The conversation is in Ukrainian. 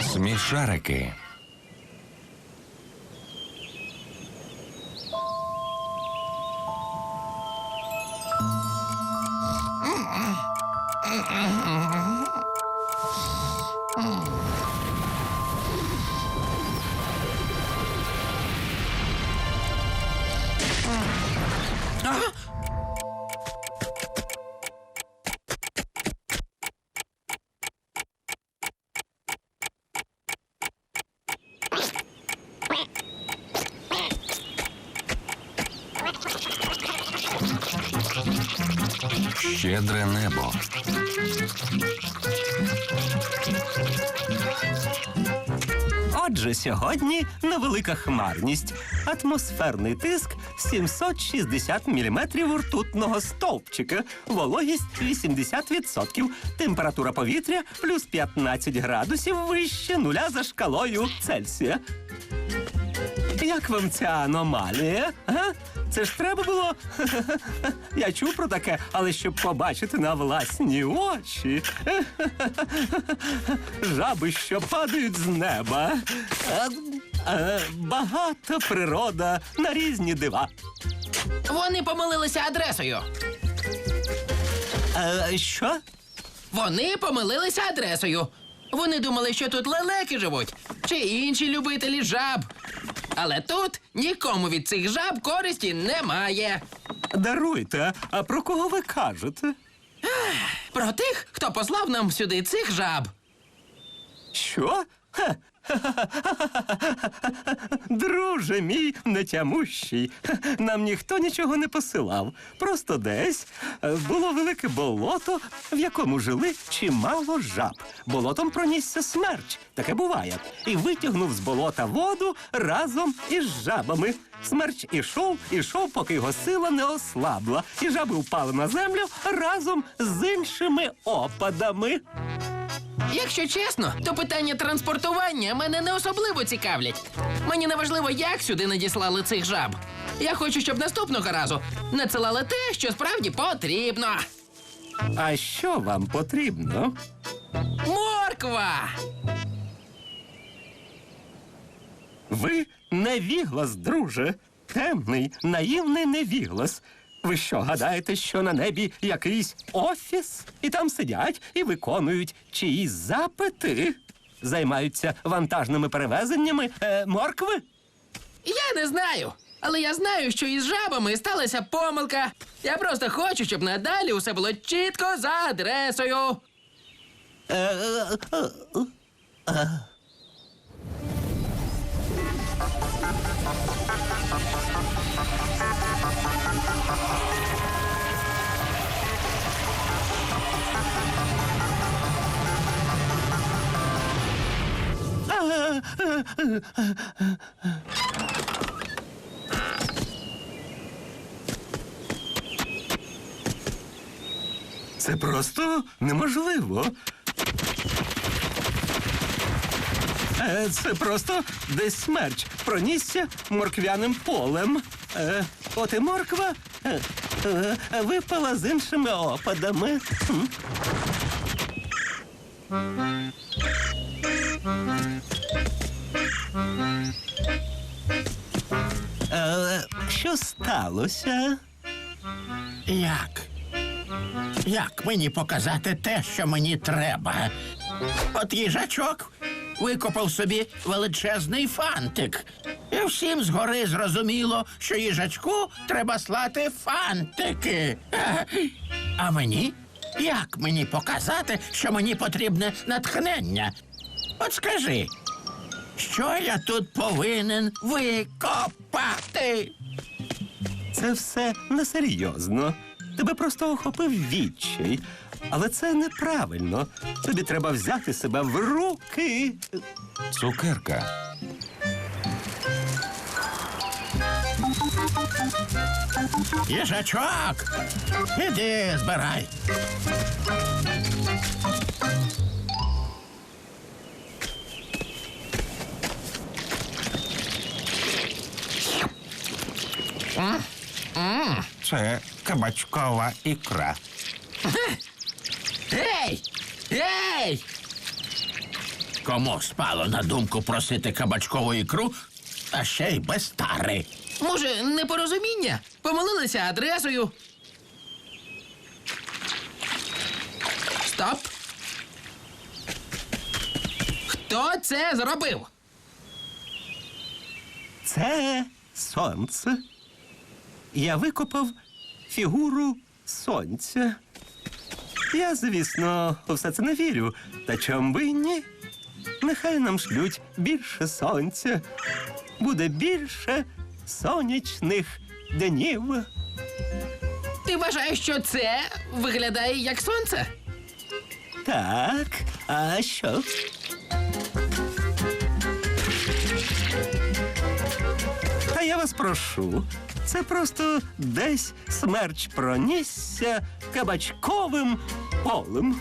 Смешарики. Ah! Щедре небо. Отже, сьогодні невелика хмарність. Атмосферний тиск 760 міліметрів ртутного стовпчика, вологість 80%, температура повітря плюс 15 градусів вище нуля за шкалою Цельсія. Як вам ця аномалія? Га? Це ж треба було. Я чув про таке, але щоб побачити на власні очі. Жаби, що падають з неба. Е, е, Багата природа на різні дива. Вони помилилися адресою. Е, Що? Вони помилилися адресою. Вони думали, що тут лелеки живуть, чи інші любителі жаб. Але тут нікому від цих жаб користі немає. Даруйте, а про кого ви кажете? Про тих, хто послав нам сюди цих жаб. Що? Ха. Друже мій нетямущий, нам ніхто нічого не посилав. Просто десь е, було велике болото, в якому жили чимало жаб. Болотом пронісся смерч, таке буває, і витягнув з болота воду разом із жабами. Смерч ішов, ішов, поки його сила не ослабла, і жаби впали на землю разом з іншими опадами. Якщо чесно, то питання транспортування мене не особливо цікавлять. Мені не важливо, як сюди надіслали цих жаб. Я хочу, щоб наступного разу надсилали те, що справді потрібно. А що вам потрібно? Морква! Ви невіглас, друже. Темний, наївний невіглас. Ви що, гадаєте, що на небі якийсь офіс? І там сидять і виконують чиїсь запити? Займаються вантажними перевезеннями е, моркви? Я не знаю. Але я знаю, що із жабами сталася помилка. Я просто хочу, щоб надалі усе було чітко за адресою. Це просто неможливо. Е, Це просто десь смерч пронісся морквяним полем. Е, От і морква е, е, випала з іншими опадами. Е, Що сталося? Як? Як мені показати те, що мені треба? От їжачок викопав собі величезний фантик. І всім згори зрозуміло, що їжачку треба слати фантики. А мені? Як мені показати, що мені потрібне натхнення? От скажи, що я тут повинен викопати? Це все несерйозно. Тебе просто охопив відчай. Але це неправильно. Тобі треба взяти себе в руки. Цукерка. Їжачок, іди збирай. Це кабачкова ікра. Ей! Ей! Кому спало на думку просити кабачкову ікру, а ще й без тари. Може, непорозуміння? Помилилися адресою. Стоп. Хто це зробив? Це сонце. Я викопав фігуру сонця. Я, звісно, у все це не вірю. Та чом би ні? Нехай нам шлють більше сонця. Буде більше сонячних днів. Ти вважаєш, що це виглядає як сонце? Так, а що? Та я вас прошу. Це просто десь смерч пронісся кабачковим полем.